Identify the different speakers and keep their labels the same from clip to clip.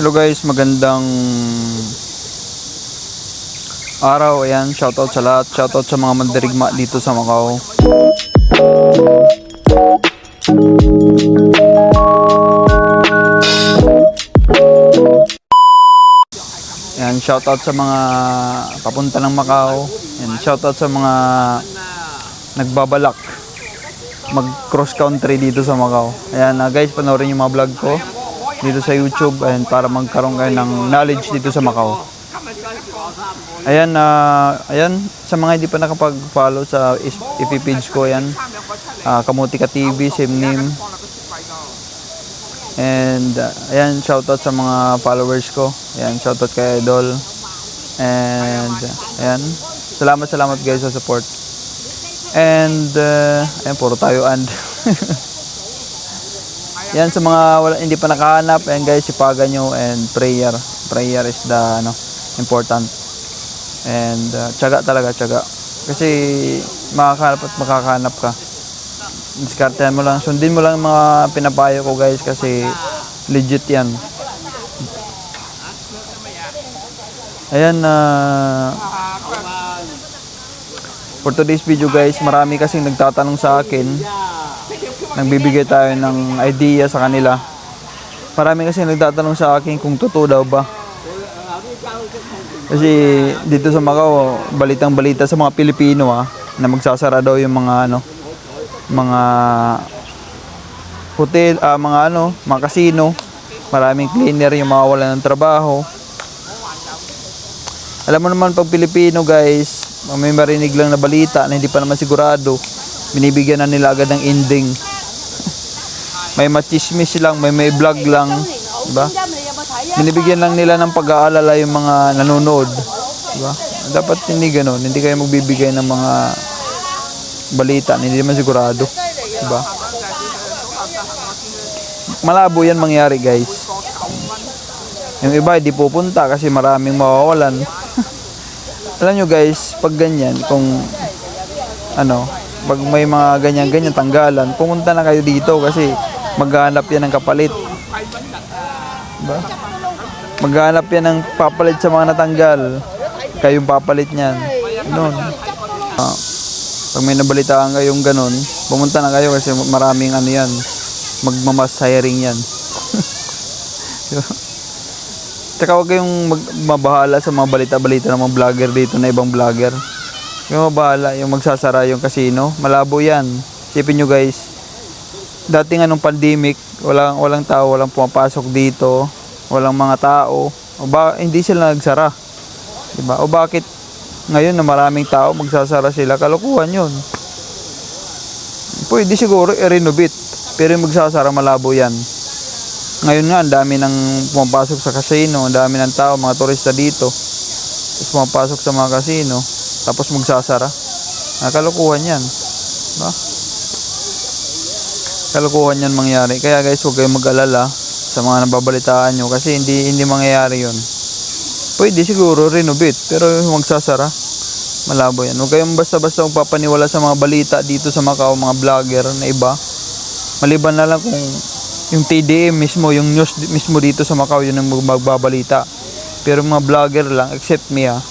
Speaker 1: Hello guys, magandang araw. Ayan, shoutout sa lahat. Shoutout sa mga mandirigma dito sa Macau. Ayan, shoutout sa mga papunta ng Macau. Ayan, shoutout sa mga nagbabalak mag cross country dito sa Macau. Ayan, ah, guys, panoorin yung mga vlog ko dito sa YouTube and para magkaroon kayo ng knowledge dito sa Macau. Ayan, ah, ayan, sa mga hindi pa nakapag-follow sa FB page ko, ayan, ah, Kamutika TV, same name. And, ah, ayan, shoutout sa mga followers ko. Ayan, shoutout kay Idol. And, ayan, salamat, salamat guys sa support. And, uh, ayan, puro tayo and. Yan sa mga wala, hindi pa nakahanap, ayan guys, sipagan nyo and prayer. Prayer is the ano, important. And uh, tiyaga talaga, tiyaga. Kasi makakahanap at makakahanap ka. Diskartehan mo lang, sundin mo lang mga pinapayo ko guys kasi legit yan. Ayan na for today's video guys, marami kasing nagtatanong sa akin nagbibigay tayo ng idea sa kanila. Marami kasi nagtatanong sa akin kung totoo daw ba. Kasi dito sa Macau, balitang balita sa mga Pilipino ah, na magsasara daw yung mga ano, mga hotel, ah, mga ano, mga casino. Maraming cleaner yung mawawalan ng trabaho. Alam mo naman pag Pilipino guys, may marinig lang na balita na hindi pa naman sigurado, binibigyan na nila agad ng ending may machismis lang, may may vlog lang, di ba? Binibigyan lang nila ng pag-aalala yung mga nanonood, di ba? Dapat hindi ganoon, hindi kayo magbibigay ng mga balita, hindi naman sigurado, di ba? Malabo yan mangyari, guys. Yung iba hindi pupunta kasi maraming mawawalan. Alam nyo guys, pag ganyan, kung ano, pag may mga ganyan-ganyan tanggalan, pumunta na kayo dito kasi maghanap yan ng kapalit. Diba? Maghanap yan ng papalit sa mga natanggal. Kayong papalit niyan. Ganun. Ah, pag may nabalitaan kayong ganun, pumunta na kayo kasi maraming ano yan. Magmamas yan. Tsaka huwag kayong mag- mabahala sa mga balita-balita ng mga vlogger dito na ibang vlogger. Yung mabahala, yung magsasara yung casino, malabo yan. Sipin nyo guys, dating anong pandemic, walang, walang tao, walang pumapasok dito, walang mga tao, o ba, hindi sila nagsara. Diba? O bakit ngayon na maraming tao, magsasara sila, kalokohan yun. Pwede siguro i-renovate, pero yung magsasara malabo yan. Ngayon nga, ang dami nang pumapasok sa casino, ang dami ng tao, mga turista dito. Tapos pumapasok sa mga casino, tapos magsasara. Nakalokohan yan. Diba? Kalokohan yan mangyari. Kaya guys, huwag kayong mag-alala sa mga nababalitaan nyo kasi hindi hindi mangyayari yun. Pwede siguro renovate, pero magsasara, malabo yan. Huwag kayong basta-basta magpapaniwala sa mga balita dito sa Macau, mga vlogger na iba. Maliban na lang kung yung TDM mismo, yung news mismo dito sa Macau, yun ang magbabalita. Pero mga vlogger lang, except me ah,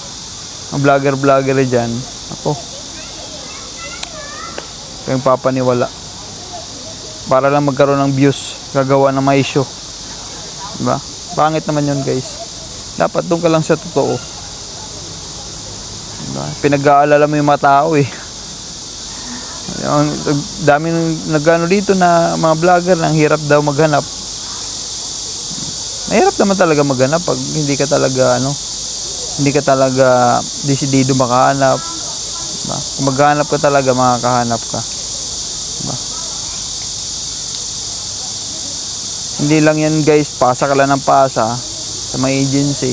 Speaker 1: mga vlogger-vlogger dyan, ako, kayong papaniwala. Para lang magkaroon ng views, gagawa ng may issue. Diba? Pangit naman yun guys. Dapat doon ka lang sa totoo. Diba? Pinag-aalala mo yung mga tao eh. Yung dami nagano dito na mga vlogger nang hirap daw maghanap. Mahirap naman talaga maghanap pag hindi ka talaga ano, hindi ka talaga desidido makahanap. Diba? Kung maghanap ka talaga, makakahanap ka. Diba? Hindi lang yan guys, pasa ka lang ng pasa sa mga agency.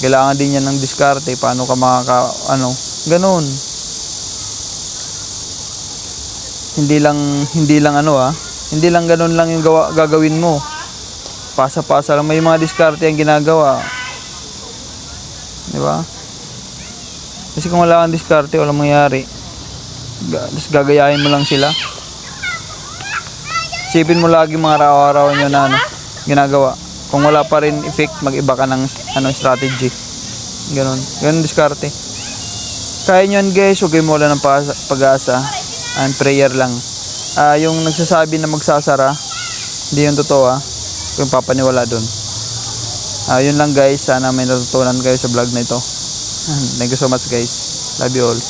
Speaker 1: Kailangan din yan ng diskarte, paano ka makaka, ano, ganun. Hindi lang, hindi lang ano ah, hindi lang ganun lang yung gawa, gagawin mo. Pasa-pasa lang, may mga diskarte ang ginagawa. Di ba? Kasi kung wala kang diskarte, walang mangyari. Tapos gagayahin mo lang sila. Isipin mo lagi mga araw-araw nyo na ano, ginagawa. Kung wala pa rin effect, mag-iba ka ng ano, strategy. Ganon. Ganon diskarte. Kaya nyo yan guys, huwag kayo mawala ng pa- pag-asa. And prayer lang. Ah, yung nagsasabi na magsasara, hindi yung totoo ah. Kung papaniwala dun. Ah, yun lang guys. Sana may natutunan kayo sa vlog na ito. Thank you so much guys. Love you all.